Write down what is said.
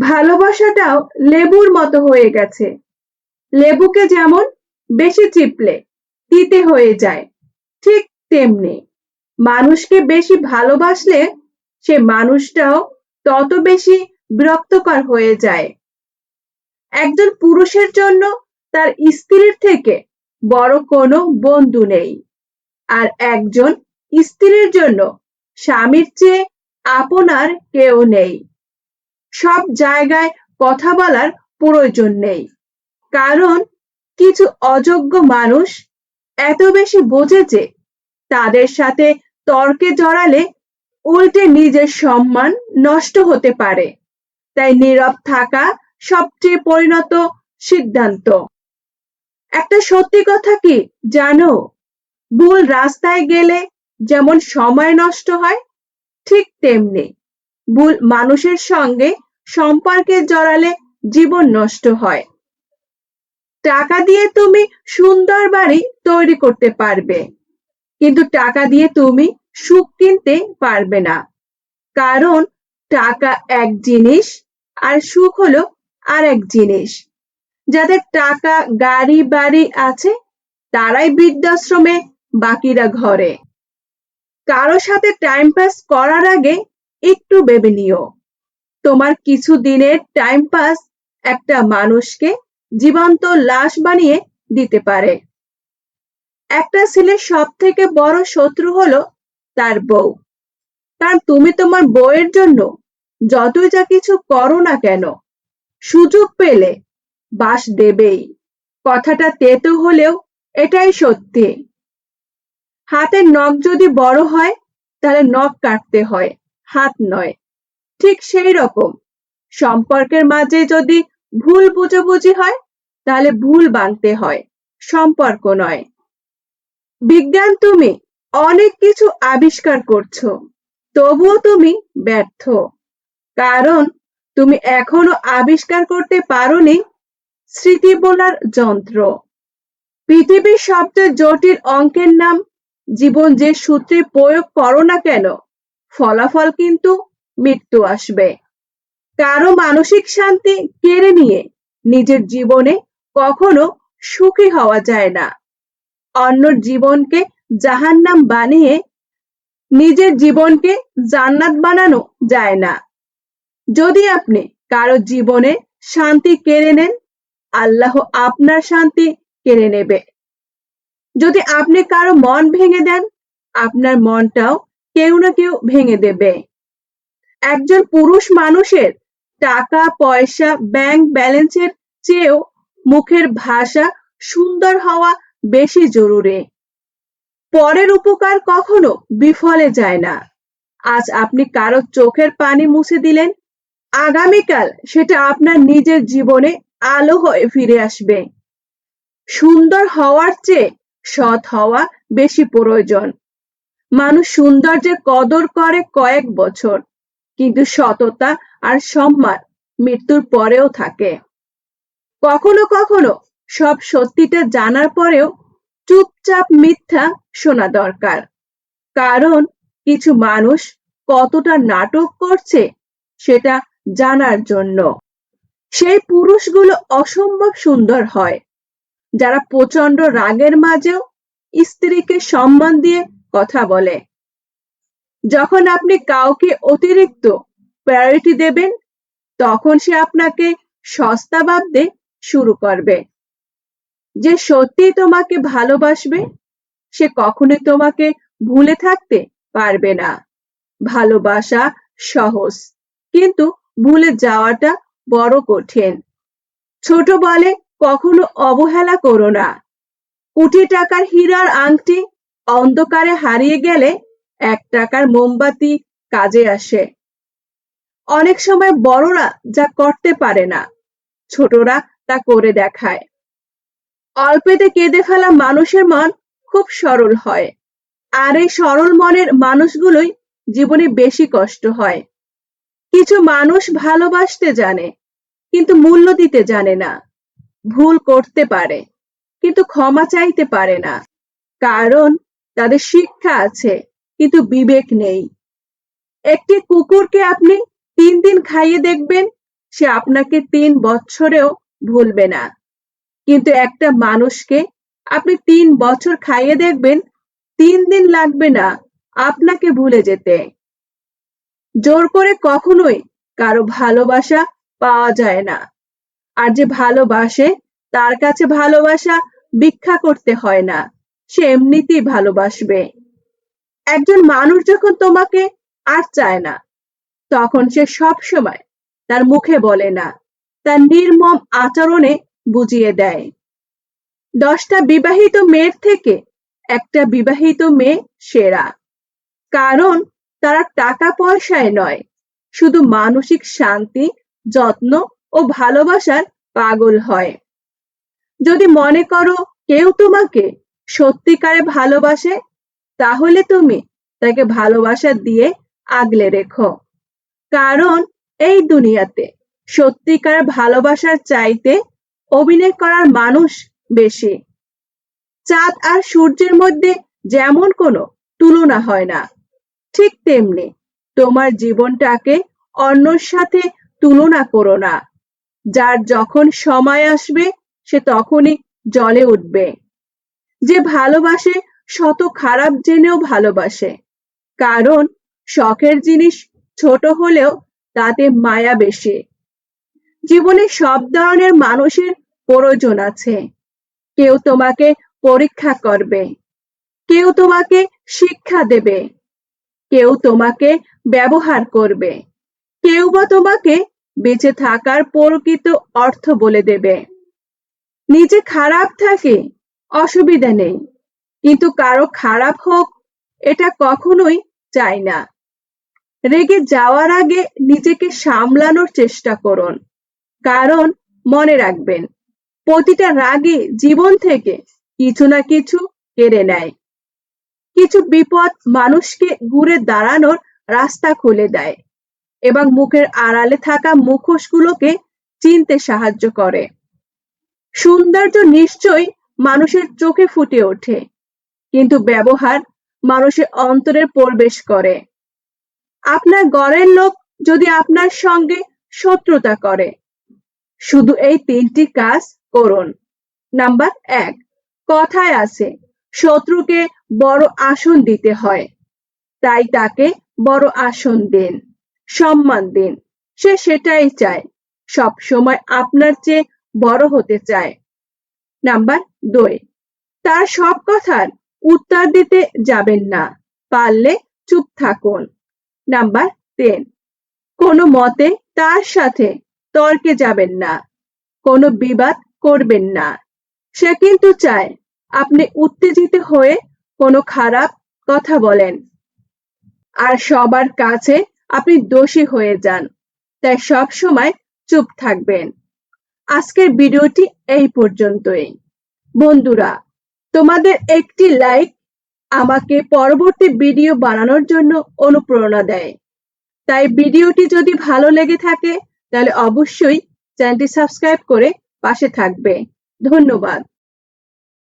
ভালোবাসাটাও লেবুর মতো হয়ে গেছে। লেবুকে যেমন বেশি চিপলে তিতে হয়ে যায়, ঠিক তেমনি মানুষকে বেশি ভালোবাসলে সে মানুষটাও তত বেশি বিরক্তকর হয়ে যায়। একজন পুরুষের জন্য তার স্ত্রীর থেকে বড় কোনো বন্ধু নেই, আর একজন স্ত্রীর জন্য স্বামীর চেয়ে আপনার কেউ নেই। সব জায়গায় কথা বলার প্রয়োজন নেই। কারণ কিছু অযোগ্য মানুষ এত বেশি বোঝে যে তাদের সাথে তর্কে জড়ালে উল্টে নিজের সম্মান নষ্ট হতে পারে। তাই নীরব থাকা সবচেয়ে পরিণত সিদ্ধান্ত। একটা সত্যি কথা কি জানো? ভুল রাস্তায় গেলে যেমন সময় নষ্ট হয়, ঠিক তেমনি ভুল মানুষের সঙ্গে সম্পর্কে জড়ালে জীবন নষ্ট হয়। টাকা দিয়ে তুমি সুন্দর বাড়ি তৈরি করতে পারবে, কিন্তু টাকা দিয়ে তুমি সুখ কিনতে পারবে না। কারণ টাকা এক জিনিস আর সুখ হলো আর এক জিনিস। যাদের টাকা, গাড়ি, বাড়ি আছে, তারাই বৃদ্ধাশ্রমে, বাকিরা ঘরে। কারও সাথে টাইম পাস করার আগে একটু ভেবে নিও। তোমার কিছু দিনের টাইম পাস একটা মানুষকে জীবন্ত লাশ বানিয়ে দিতে পারে। একটা ছেলের সব থেকে বড় শত্রু হলো তার বউ। কারণ তুমি তোমার বউয়ের জন্য যতই যা কিছু করো না কেন, সুযোগ পেলে বাস দেবেই। কথাটা তেতো হলেও এটাই সত্যি। হাতের নখ যদি বড় হয়, তাহলে নখ কাটতে হয়। হাত নয়। ঠিক সেই রকম। সম্পর্কের মাঝে যদি ভুল বুঝাবুঝি হয়, তাহলে ভুল বানতে হয়। সম্পর্ক নয়। বিজ্ঞান তুমি অনেক কিছু আবিষ্কার করছ, তবুও তুমি ব্যর্থ। কারণ তুমি এখনও আবিষ্কার করতে পারোনি স্মৃতি বলার যন্ত্র। পৃথিবীর সবচেয়ে জটিল অঙ্কের নাম, জীবন যে সূত্রে প্রয়োগ করো না কেন ফলাফল কিন্তু মৃত্যু আসবে। কারও মানসিক শান্তি কেড়ে নিয়ে নিজের জীবনে কখনো সুখী হওয়া যায় না। অন্যর জীবনকে জাহান্নাম বানিয়ে নিজের জীবনকে জান্নাত বানানো যায় না। যদি আপনি কারও জীবনে শান্তি কেড়ে নেন, আল্লাহ আপনার শান্তি কেড়ে নেবে। যদি আপনি কারও মন ভেঙে দেন, আপনার মনটাও কেউ না কেউ ভেঙে দেবে। একজন পুরুষ মানুষের টাকা, পয়সা ব্যাংক ব্যালেন্সের চেয়েও মুখের ভাষা সুন্দর হওয়া বেশি জরুরি। পরের উপকার কখনো বিফলে যায় না। আজ আপনি কারও চোখের পানি মুছে দিলেন, আগামীকাল সেটা আপনার নিজের জীবনে আলো হয়ে ফিরে আসবে। সুন্দর হওয়ার চেয়ে সৎ হওয়া বেশি প্রয়োজন। মানুষ সৌন্দর্যের কদর করে কয়েক বছর, কিন্তু সততা আর সম্মান মৃত্যুর পরেও থাকে। কখনো কখনো সব সত্যিটা জানার পরেও চুপচাপ মিথ্যা শোনা দরকার, কারণ কিছু মানুষ কতটা নাটক করছে সেটা জানার জন্য। সেই পুরুষগুলো অসম্ভব সুন্দর হয়, যারা প্রচণ্ড রাগের মাঝেও স্ত্রীকে সম্মান দিয়ে কথা বলে। যখন আপনি কাউকে অতিরিক্ত প্রায়োরিটি দেবেন, তখন সে আপনাকে সস্তা ভাবতে শুরু করবে। যে সত্যি তোমাকে ভালোবাসবে, সে কখনোই তোমাকে ভুলে থাকতে পারবে না। ভালোবাসা সহজ, কিন্তু ভুলে যাওয়াটা বড় কঠিন। ছোট বলে কখনো অবহেলা করো না। কোটি টাকার হীরার আংটি অন্ধকারে হারিয়ে গেলে এক টাকার মোমবাতি কাজে আসে। অনেক সময় বড়রা যা করতে পারে না, ছোটরা তা করে দেখায়। অল্পেতে কেঁদে ফেলা মানুষের মন খুব সরল হয়, আর এই সরল মনের মানুষগুলোই জীবনে বেশি কষ্ট হয়। কিছু মানুষ ভালোবাসতে জানে, কিন্তু মূল্য দিতে জানে না, ভুল করতে পারে, কিন্তু ক্ষমা চাইতে পারে না, কারণ তাদের শিক্ষা আছে, কিন্তু বিবেক নেই। একটি কুকুরকে আপনি তিন দিন খাইয়ে দেখবেন, সে আপনাকে তিন বছরেও ভুলবে না। কিন্তু একটা মানুষকে আপনি তিন বছর খাইয়ে দেখবেন, তিন দিন লাগবে না আপনাকে ভুলে যেতে। জোর করে কখনোই কারও ভালোবাসা পাওয়া যায় না। আর যে ভালোবাসে, তার কাছে ভালোবাসা ভিক্ষা করতে হয় না। সে এমনিতেই ভালোবাসবে। একজন মানুষ যখন তোমাকে আর চায় না, তখন সে সব সময় তার মুখে বলে না, তার নির্মম আচরণে বুঝিয়ে দেয়। দশটা বিবাহিত মেয়ের থেকে একটা বিবাহিত মেয়ে সেরা। কারণ তারা টাকা পয়সায় নয়, শুধু মানসিক শান্তি, যত্ন ও ভালোবাসার পাগল হয়। যদি মনে করো কেউ তোমাকে সত্যিকারে ভালোবাসে, তাহলে তুমি তাকে ভালোবাসা দিয়ে আগলে রেখো। কারণ এই দুনিয়াতে সত্যিকার ভালোবাসার চাইতে অভিনয় করার মানুষ বেশি। চাঁদ আর সূর্যের মধ্যে যেমন কোনো তুলনা হয় না, ঠিক তেমনি তোমার জীবনটাকে অন্যর সাথে তুলনা করো না। যার যখন সময় আসবে, সে তখনই জলে উঠবে। যে ভালোবাসে, শত খারাপ জেনেও ভালোবাসে। কারণ, শখের জিনিস ছোট হলেও তাতে মায়া বেশি। জীবনে সব ধরনের মানুষের প্রয়োজন আছে। কেউ তোমাকে পরীক্ষা করবে। কেউ তোমাকে শিক্ষা দেবে। কেউ তোমাকে ব্যবহার করবে। কেউ বা তোমাকে বেঁচে থাকার প্রকৃত অর্থ বলে দেবে। নিজে খারাপ থাকে অসুবিধা নেই। কিন্তু কারও খারাপ হোক, এটা কখনোই চাই না। রেগে যাওয়ার আগে নিজেকে সামলানোর চেষ্টা করুন। কারণ মনে রাখবেন, প্রতিটা রাগে জীবন থেকে কিছু না কিছু কেড়ে নেয়। কিছু বিপদ মানুষকে ঘুরে দাঁড়ানোর রাস্তা খুলে দেয় এবং মুখের আড়ালে থাকা মুখোশগুলোকে চিনতে সাহায্য করে। সৌন্দর্য নিশ্চয়ই মানুষের চোখে ফুটে ওঠে, কিন্তু ব্যবহার মানুষের অন্তরে প্রবেশ করে। আপনার ঘরের লোক যদি আপনার সঙ্গে শত্রুতা করে, শুধু এই তিনটি কাজ করুন। নাম্বার এক, কথায় আছে, শত্রুকে বড় আসন দিতে হয়, তাই তাকে বড় আসন দিন, সম্মান দিন। সে সেটাই চায় সব সময় আপনার চেয়ে বড় হতে চায়। নাম্বার দুই। তার সব কথার উত্তর দিতে যাবেন না, পারলে চুপ থাকুন। নাম্বার তিন। কোনো মতে তার সাথে তর্কে যাবেন না, কোনো বিবাদ করবেন না। সে কিন্তু চায় আপনি উত্তেজিত হয়ে কোনো খারাপ কথা বলেন। আর সবার কাছে আপনি দোষী হয়ে যান, তাই সব সময় চুপ থাকবেন। আজকের ভিডিওটি এই পর্যন্তই। বন্ধুরা, তোমাদের একটি লাইক আমাকে পরবর্তী ভিডিও বানানোর জন্য অনুপ্রেরণা দেয়। তাই ভিডিওটি যদি ভালো লেগে থাকে, তাহলে অবশ্যই চ্যানেলটি সাবস্ক্রাইব করে পাশে থাকবে। ধন্যবাদ।